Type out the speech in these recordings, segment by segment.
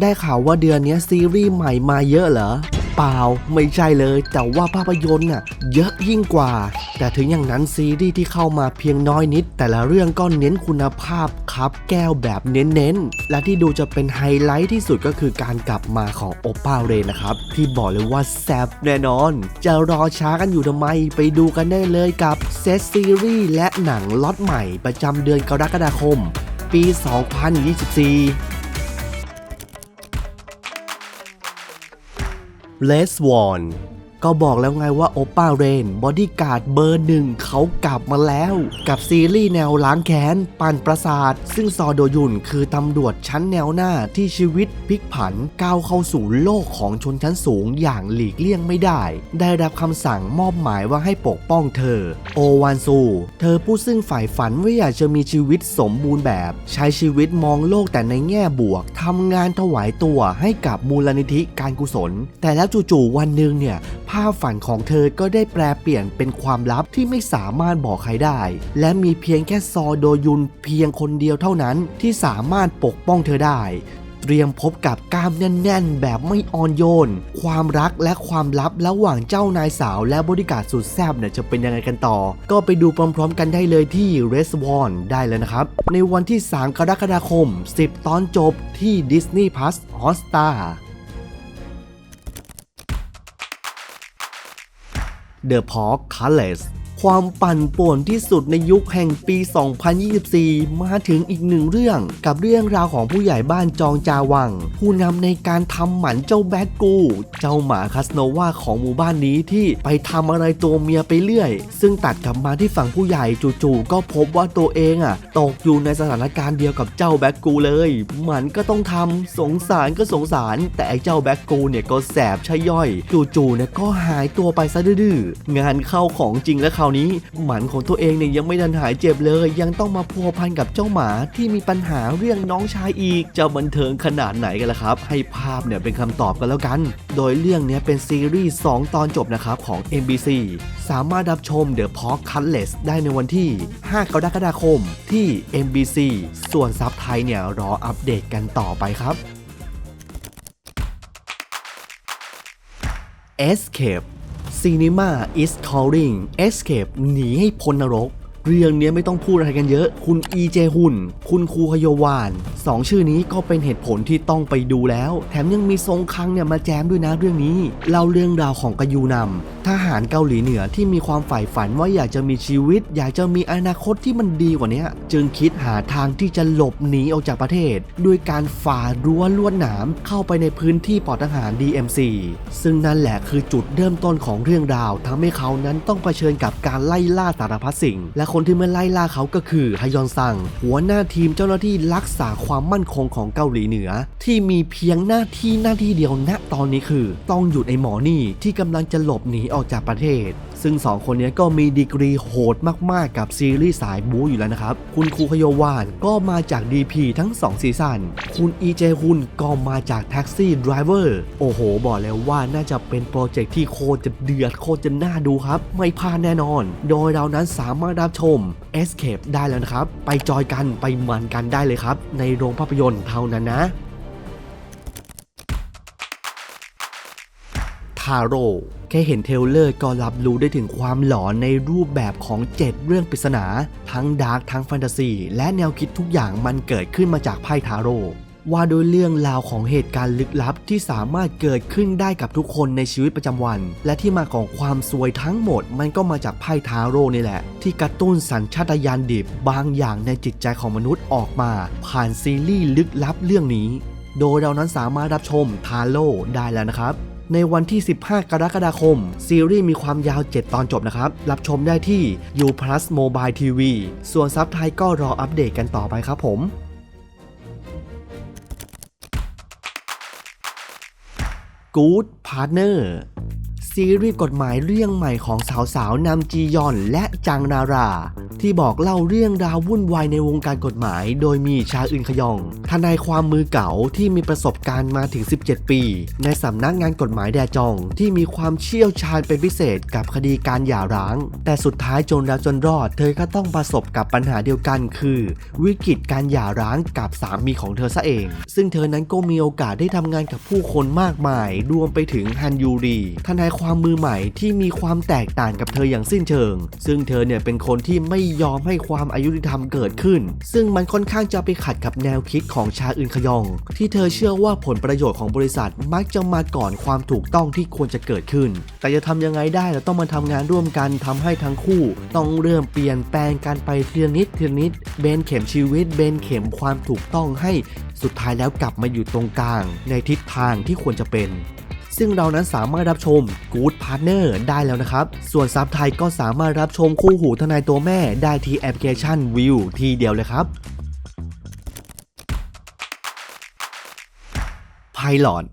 ได้ข่าวว่าเดือนนี้ซีรีส์ใหม่มาเยอะเหรอ เปล่าไม่ใช่เลย แต่ว่าภาพยนตร์น่ะเยอะยิ่งกว่า แต่ถึงอย่างนั้นซีรีส์ที่เข้ามาเพียงน้อยนิด แต่ละเรื่องก็เน้นคุณภาพครับแก้วแบบเน้นๆ และที่ดูจะเป็นไฮไลท์ที่สุดก็คือการกลับมาของโอป้าเรนนะครับ ที่บอกเลยว่าแซ่บแน่นอน จะรอช้ากันอยู่ทำไม ไปดูกันได้เลยกับเซตซีรีส์และหนังล็อตใหม่ประจำเดือนกรกฎาคม ปี 2024 เลสวอน ก็บอกแล้วไงว่าโอป้าเรนบอดี้การ์ดเบอร์หนึ่งเขากลับมาแล้ว กับซีรีส์แนวล้างแค้นปั่นประสาท ซึ่งซอโดยุนคือตำรวจชั้นแนวหน้าที่ชีวิตพลิกผันก้าวเข้าสู่โลกของชนชั้นสูงอย่างหลีกเลี่ยงไม่ได้ ได้รับคำสั่งมอบหมายว่าให้ปกป้องเธอ โอวันซู เธอผู้ซึ่งฝ่ายฝันว่าอยากจะมีชีวิตสมบูรณ์แบบ ใช้ชีวิตมองโลกแต่ในแง่บวกทำงานถวายตัวให้กับมูลนิธิการกุศล แต่แล้วจู่ๆวันหนึ่งเนี่ยาพฝันของเธอก็ได้แปลเปลี่ยนเป็นความลับที่ไม่สามารถบอกใครได้ และมีเพียงแค่ซอโดยุนเพียงคนเดียวเท่านั้นที่สามารถปกป้องเธอได้เตรียมพบกับกล้ามแน่นๆ แบบไม่อ่อนโยน ความรักและความลับระหว่างเจ้านายสาวและบริการสุดแซ่บเนี่ยจะเป็นยังไงกันต่อ ก็ไปดูพร้อมๆ กันได้เลยที่ r e s w o n ได้เลยนะครับ ในวันที่ 3 กรกฎาคม 10 ตอนจบที่ Disney Plus Hotstar The Pork Colors ความปั่นป่วนที่สุดในยุคแห่งปี 2024 มาถึงอีกหนึ่งเรื่องกับเรื่องราวของผู้ใหญ่บ้านจองจาวัง ผู้นำในการทำหมันเจ้าแบดกู เจ้าหมาคาสโนวาของหมู่บ้านนี้ที่ไปทำอะไรตัวเมียไปเรื่อย ซึ่งตัดกลับมาที่ฝั่งผู้ใหญ่จู่ๆก็พบว่าตัวเองอะตกอยู่ในสถานการณ์เดียวกับเจ้าแบดกูเลย หมันก็ต้องทำสงสารก็สงสาร แต่เจ้าแบดกูเนี่ยก็แสบใช่ย่อย จู่ๆเนี่ยก็หายตัวไปซะดื้องานเข้าของจริงและครับาวนี้หมันของตัวเองเนี่ยยังไม่ทันหายเจ็บเลย ยังต้องมาพัวพันกับเจ้าหมาที่มีปัญหาเรื่องน้องชายอีกจะบันเทิงขนาดไหนกันล่ะครับ ให้ภาพเนี่ยเป็นคำตอบกันแล้วกัน โดยเรื่องเนี้ยเป็นซีรีส์ 2 ตอนจบนะครับของ MBC สามารถรับชม The Pork Cutlets ได้ในวันที่ 5 กรกฎาคมที่ MBC ส่วนซับไทยเนี่ยรออัปเดตกันต่อไปครับ Escape Cinema is calling Escape หนีให้พ้นนรก เรื่องนี้ไม่ต้องพูดอะไรกันเยอะ คุณอีเจฮุน คุณครูฮโยวานสองชื่อนี้ก็เป็นเหตุผลที่ต้องไปดูแล้ว แถมยังมีทรงคังเนี่ยมาแจมด้วยนะเรื่องนี้เล่าเรื่องราวของกยูนำทหารเกาหลีเหนือที่มีความใฝ่ฝันว่าอยากจะมีชีวิต อยากจะมีอนาคตที่มันดีกว่านี้จึงคิดหาทางที่จะหลบหนีออกจากประเทศ ด้วยการฝ่ารั้วลวดหนามเข้าไปในพื้นที่ปลอดทหาร DMC ซึ่งนั่นแหละคือจุดเริ่มต้นของเรื่องราวทำให้เขานั้นต้องเผชิญกับการไล่ล่าสารพัดสิ่ง และคนที่มาไล่ล่าเขาก็คือฮยอนซัง หัวหน้าทีมเจ้าหน้าที่รักษาความมั่นคงของเกาหลีเหนือ ที่มีเพียงหน้าที่หน้าที่เดียวณตอนนี้คือ ต้องหยุดไอ้หมอนี่ที่กำลังจะหลบหนีออกจากประเทศ ซึ่งสองคนนี้ก็มีดีกรีโหดมากๆ กับซีรีส์สายบู๊อยู่แล้วนะครับ คุณครูขโยวานก็มาจาก DP ทั้ง 2 ซีซั่น คุณอีเจฮุนก็มาจากแท็กซี่ดรเวอร์ โอ้โห บอกเลยว่าน่าจะเป็นโปรเจกต์ที่โคตรจะเดือดโคตรจะน่าดูครับ ไม่พลาดแน่นอน โดยเรานั้นสามารถรับชม Escape ได้แล้วนะครับ ไปจอยกันไปมันกันได้เลยครับ ในโรงภาพยนตร์เท่านั้นนะ ทาโรแค่เห็นเทลเลอร์ก็รับรู้ได้ถึงความหลอนในรูปแบบของ 7 เรื่องปริศนา ทั้งดาร์กทั้งแฟนตาซีและแนวคิดทุกอย่างมันเกิดขึ้นมาจากไพ่ทาโร่ว่าโดยเรื่องราวของเหตุการณ์ลึกลับที่สามารถเกิดขึ้นได้กับทุกคนในชีวิตประจำวัน และที่มาของความซวยทั้งหมด มันก็มาจากไพ่ทาโร่นี่แหละ ที่กระตุ้นสัญชาตญาณดิบบางอย่างในจิตใจของมนุษย์ออกมา ผ่านซีรีส์ลึกลับเรื่องนี้ โดยเรานั้นสามารถรับชมทาโร่ได้แล้วนะครับ ในวันที่ 15 กรกฎาคม ซีรีส์มีความยาว 7 ตอนจบนะครับ รับชมได้ที่ U Plus Mobile TV ส่วนซับไทยก็รออัปเดตกันต่อไปครับผม Good Partner ซีรีส์กฎหมายเรื่องใหม่ของสาวๆนำจียอนและจังนารา ที่บอกเล่าเรื่องราววุ่นวายในวงการกฎหมาย โดยมีชาอึนขยอง ทนายความมือเก่าที่มีประสบการณ์มาถึง 17 ปี ในสำนักงานกฎหมายแดจอง ที่มีความเชี่ยวชาญเป็นพิเศษกับคดีการหย่าร้าง แต่สุดท้ายจนแล้วจนรอด เธอก็ต้องประสบกับปัญหาเดียวกัน คือ วิกฤตการหย่าร้างกับสามีของเธอซะเอง ซึ่งเธอนั้นก็มีโอกาสได้ทำงานกับผู้คนมากมาย รวมไปถึงฮันยูรีทนายความความมือใหม่ที่มีความแตกต่างกับเธออย่างสิ้นเชิง ซึ่งเธอเนี่ยเป็นคนที่ไม่ยอมให้ความอายุติธรรมเกิดขึ้น ซึ่งมันค่อนข้างจะไปขัดกับแนวคิดของชาอึนขยอง ที่เธอเชื่อว่าผลประโยชน์ของบริษัทมักจะมาก่อนความถูกต้องที่ควรจะเกิดขึ้น แต่จะทำยังไงได้เราต้องมาทำงานร่วมกันทำให้ทั้งคู่ ต้องเริ่มเปลี่ยนแปลงกันไปเทีละนิดเทีละนิดเบนเข็มชีวิตเบนเข็มความถูกต้องให้สุดท้ายแล้วกลับมาอยู่ตรงกลาง ในทิศทางที่ควรจะเป็น ซึ่งเรานั้นสามารถรับชม Good Partner ได้แล้วนะครับ ส่วนซับไทยก็สามารถรับชมคู่หูทนายตัวแม่ได้ที่แอปพลิเคชัน v i e ทีเดียวเลยครับไพหลอน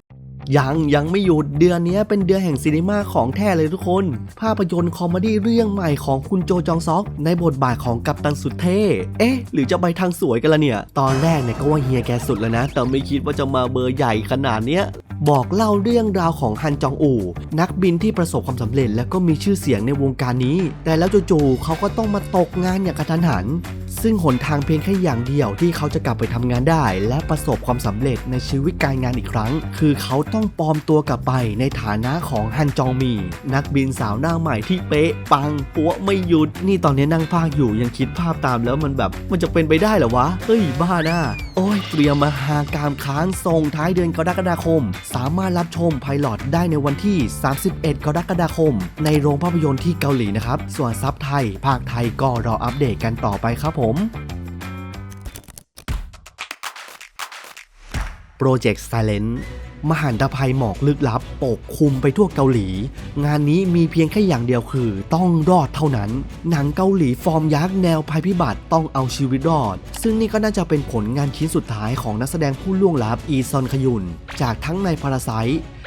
ยังยังไม่หยุดเดือนนี้เป็นเดือนแห่งซีนีมาของแท้เลยทุกคน ภาพยนตร์คอมเมดี้เรื่องใหม่ของคุณโจจองซอก ในบทบาทของกัปตันสุดเท่ เอ๊ะ หรือจะไปทางสวยกันละเนี่ย ตอนแรกเนี่ยก็ว่าเฮียแกสุดแล้วนะ แต่ไม่คิดว่าจะมาเบอร์ใหญ่ขนาดเนี้ยบอกเล่าเรื่องราวของฮันจองอูนักบินที่ประสบความสำเร็จ และก็มีชื่อเสียงในวงการนี้ แต่แล้วจู่ๆเขาก็ต้องมาตกงานอย่างกระทันหัน ซึ่งหนทางเพียงแค่อย่างเดียวที่เขาจะกลับไปทำงานได้ และประสบความสำเร็จในชีวิตการงานอีกครั้ง คือเขาต้องปลอมตัวกลับไปในฐานะของฮันจองมี นักบินสาวหน้าใหม่ที่เป๊ะ ปังปัวไม่หยุด นี่ตอนนี้นั่งภาคอยู่ยังคิดภาพตามแล้วมันแบบ มันจะเป็นไปได้เหรอวะ เฮ้ยบ้าหน้าโอ้ยเตรียมมาหากามค้างส่งท้ายเดือนกรกฎาคม สามารถรับชมไพลอตได้ในวันที่ 31 กรกฎาคม ในโรงภาพยนตร์ที่เกาหลีนะครับส่วนซับไทยภาคไทยก็รออัปเดตกันต่อไปครับผมโปรเจกต์ Silent มหันตภัยหมอกลึกลับ ปกคลุมไปทั่วเกาหลี งานนี้มีเพียงแค่อย่างเดียวคือ ต้องรอดเท่านั้น หนังเกาหลีฟอร์มยักษ์แนวภัยพิบัติต้องเอาชีวิตรอด ซึ่งนี่ก็น่าจะเป็นผลงานชิ้นสุดท้ายของนักแสดงผู้ล่วงลับอีซอนขยุน จากทั้งในพาราไซ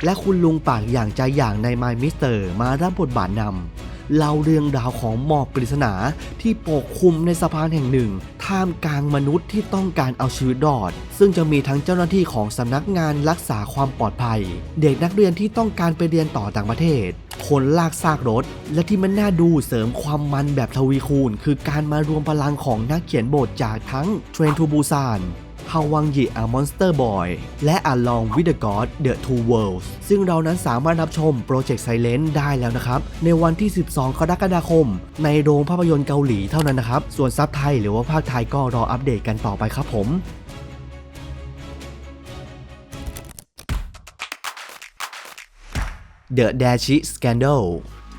และคุณลุงปากอย่างใจอย่างใน My Mister มารับบทบาทนำ เล่าเรื่องราวของหมอกปริศนาที่ปกคลุมในสะพานแห่งหนึ่ง ท่ามกลางมนุษย์ที่ต้องการเอาชีวิตรอด ซึ่งจะมีทั้งเจ้าหน้าที่ของสำนักงานรักษาความปลอดภัย เด็กนักเรียนที่ต้องการไปเรียนต่อต่างประเทศ คนลากซากรถ และที่มันน่าดูเสริมความมันแบบทวีคูณ คือการมารวมพลังของนักเขียนบทจากทั้งเทรนทูบูซาน ฮาวังยิอ Monster Boy และ Along with the God The Two Worlds ซึ่งเรานั้นสามารถรับชมโปรเจกต์ Silent ได้แล้วนะครับ ในวันที่ 12 กรกฎาคม ในโรงภาพยนตร์เกาหลีเท่านั้นนะครับ ส่วนซับไทยหรือว่าภาคไทยก็รออัปเดตกันต่อไปครับผม The Dashi Scandal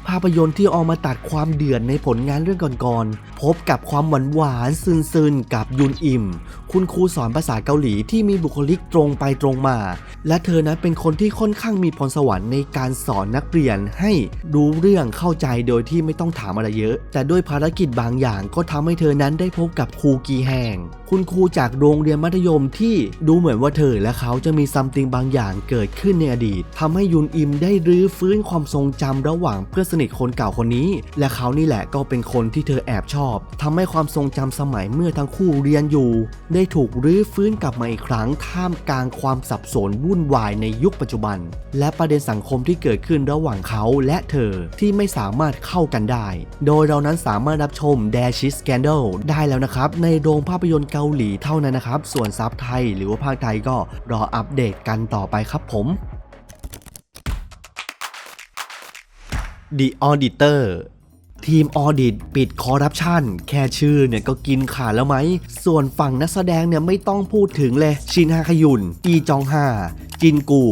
ภาพยนตร์ที่ออกมาตัดความเดือดในผลงานเรื่องก่อนๆ พบกับความหวานหวานๆซึนๆ กับยุนอิม คุณครูสอนภาษาเกาหลีที่มีบุคลิกตรงไปตรงมา และเธอนั้นเป็นคนที่ค่อนข้างมีพรสวรรค์ในการสอนนักเรียนให้รู้เรื่องเข้าใจโดยที่ไม่ต้องถามอะไรเยอะ แต่ด้วยภารกิจบางอย่างก็ทำให้เธอนั้นได้พบกับครูกีแหงคุณครูจากโรงเรียนมัธยมที่ดูเหมือนว่าเธอและเขาจะมีซัมติงบางอย่างเกิดขึ้นในอดีตทำให้ยุนอิมได้รื้อฟื้นความทรงจำระหว่างเพื่อนนิทคนเก่าคนนี้ และเขานี่แหละก็เป็นคนที่เธอแอบชอบทำให้ความทรงจำสมัยเมื่อทั้งคู่เรียนอยู่ ได้ถูกรื้อฟื้นกลับมาอีกครั้งท่ามกลางความสับสนวุ่นวายในยุคปัจจุบัน และประเด็นสังคมที่เกิดขึ้นระหว่างเขาและเธอที่ไม่สามารถเข้ากันได้ โดยเรานั้นสามารถรับชม Dash Scandal ได้แล้วนะครับ ในโรงภาพยนตร์เกาหลีเท่านั้นนะครับ ส่วนซับไทยหรือว่าภาคไทยก็รออัปเดตกันต่อไปครับผม The Auditor ทีมออดิตปิดคอร์รัปชันแค่ชื่อเนี่ยก็กินขาดแล้วไหม ส่วนฝั่งนักแสดงเนี่ยไม่ต้องพูดถึงเลย ชินฮาคยุนจีจองฮาจินกู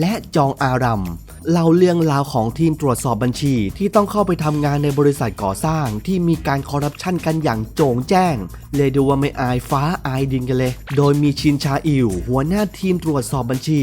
และจองอารัม เล่าเรื่องราวของทีมตรวจสอบบัญชีที่ต้องเข้าไปทำงานในบริษัทก่อสร้าง ที่มีการคอร์รัปชันกันอย่างโจ่งแจ้ง เลยดูว่าไม่อายฟ้าอายดินกันเลย โดยมีชินชาอิวหัวหน้าทีมตรวจสอบบัญชี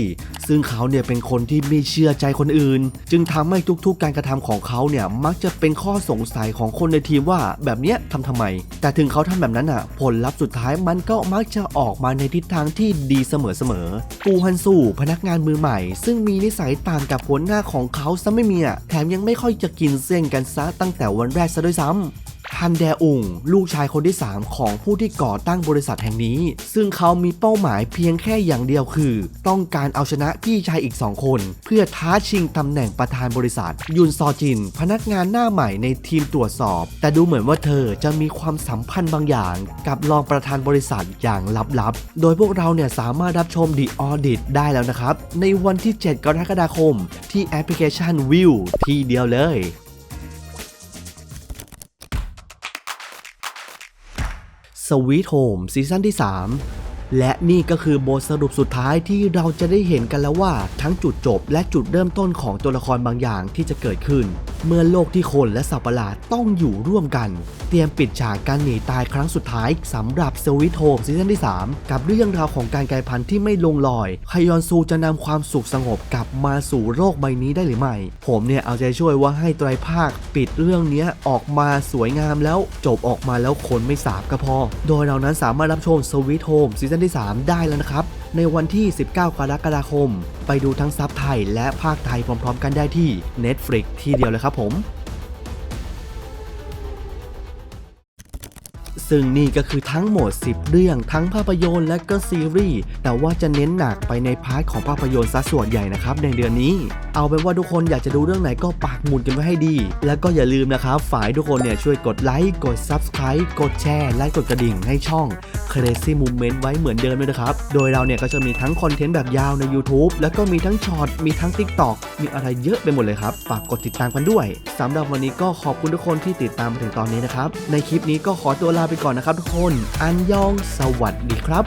ซึ่งเขาเนี่ยเป็นคนที่ไม่เชื่อใจคนอื่น จึงทำให้ทุกๆ การกระทำของเขาเนี่ยมักจะเป็นข้อสงสัยของคนในทีมว่าแบบเนี้ยทำทำไม แต่ถึงเขาทำแบบนั้นอะ ผลลัพธ์สุดท้ายมันก็มักจะออกมาในทิศทางที่ดีเสมอๆปูฮันสู่พนักงานมือใหม่ ซึ่งมีนิสัยต่างกับหัวหน้าหน้าของเขาซะไม่มีอะแถมยังไม่ค่อยจะกินเส้นกันซะตั้งแต่วันแรกซะด้วยซ้ำ ฮันแดอุงลูกชายคนที่ 3 ของผู้ที่ก่อตั้งบริษัทแห่งนี้ ซึ่งเขามีเป้าหมายเพียงแค่อย่างเดียวคือ ต้องการเอาชนะพี่ชายอีก 2 คน เพื่อท้าชิงตำแหน่งประธานบริษัท ยุนซอจิน พนักงานหน้าใหม่ในทีมตรวจสอบ แต่ดูเหมือนว่าเธอจะมีความสัมพันธ์บางอย่าง กับรองประธานบริษัทอย่างลับๆ โดยพวกเราเนี่ยสามารถรับชม The Audit ได้แล้วนะครับ ในวันที่ 7 กรกฎาคม ที่แอปพลิเคชัน View ที่เดียวเลย สวีทโฮมซีซั่นที่ 3 และนี่ก็คือบทสรุปสุดท้ายที่เราจะได้เห็นกันแล้วว่า ทั้งจุดจบและจุดเริ่มต้นของตัวละครบางอย่างที่จะเกิดขึ้น เมื่อโลกที่คนและสัตว์ประหลาดต้องอยู่ร่วมกัน เตรียมปิดฉากการหนีตายครั้งสุดท้ายสำหรับสวีทโฮมซีซั่นที่ 3 กับเรื่องราวของการกลายพันธุ์ที่ไม่ลงรอยคยอนซูจะนำความสุขสงบกลับมาสู่โลกใบนี้ได้หรือไม่ ผมเนี่ยเอาใจช่วยว่าให้ไตรภาคปิดเรื่องนี้ออกมาสวยงามแล้วจบออกมาแล้วคนไม่สาบก็พอ โดยเรานั้นสามารถรับชมสวีทโฮมซีซั่นที่ 3 ได้แล้วนะครับ ในวันที่ 19 กรกฎาคม ไปดูทั้งซับไทยและภาคไทยพร้อมๆ กันได้ที่ Netflix ที่เดียวเลยครับผม ซึ่งนี่ก็คือทั้งหมด 10 เรื่องทั้งภาพยนตร์และก็ซีรีส์แต่ว่าจะเน้นหนักไปในพาร์ทของภาพยนตร์ซะส่วนใหญ่นะครับในเดือนนี้ เอาเป็นว่าทุกคนอยากจะดูเรื่องไหนก็ปักหมุดกันไว้ให้ดี แล้วก็อย่าลืมนะครับฝ่ายทุกคนเนี่ยช่วยกดไลค์กด Subscribe กดแชร์และกดกระดิ่งให้ช่อง Crazy Movement ไว้เหมือนเดิมด้วยนะครับ โดยเราเนี่ยก็จะมีทั้งคอนเทนต์แบบยาวใน YouTube แล้วก็มีทั้งช็อตมีทั้ง TikTok มีอะไรเยอะไปหมดเลยครับฝากกดติดตามกันด้วยสำหรับวันนี้ก็ขอบคุณทุกคนที่ติดตามมาถึงตอนนี้นะครับในคลิปนี้ก็ขอตัวลาไปก่อนนะครับทุกคน อันยองสวัสดีครับ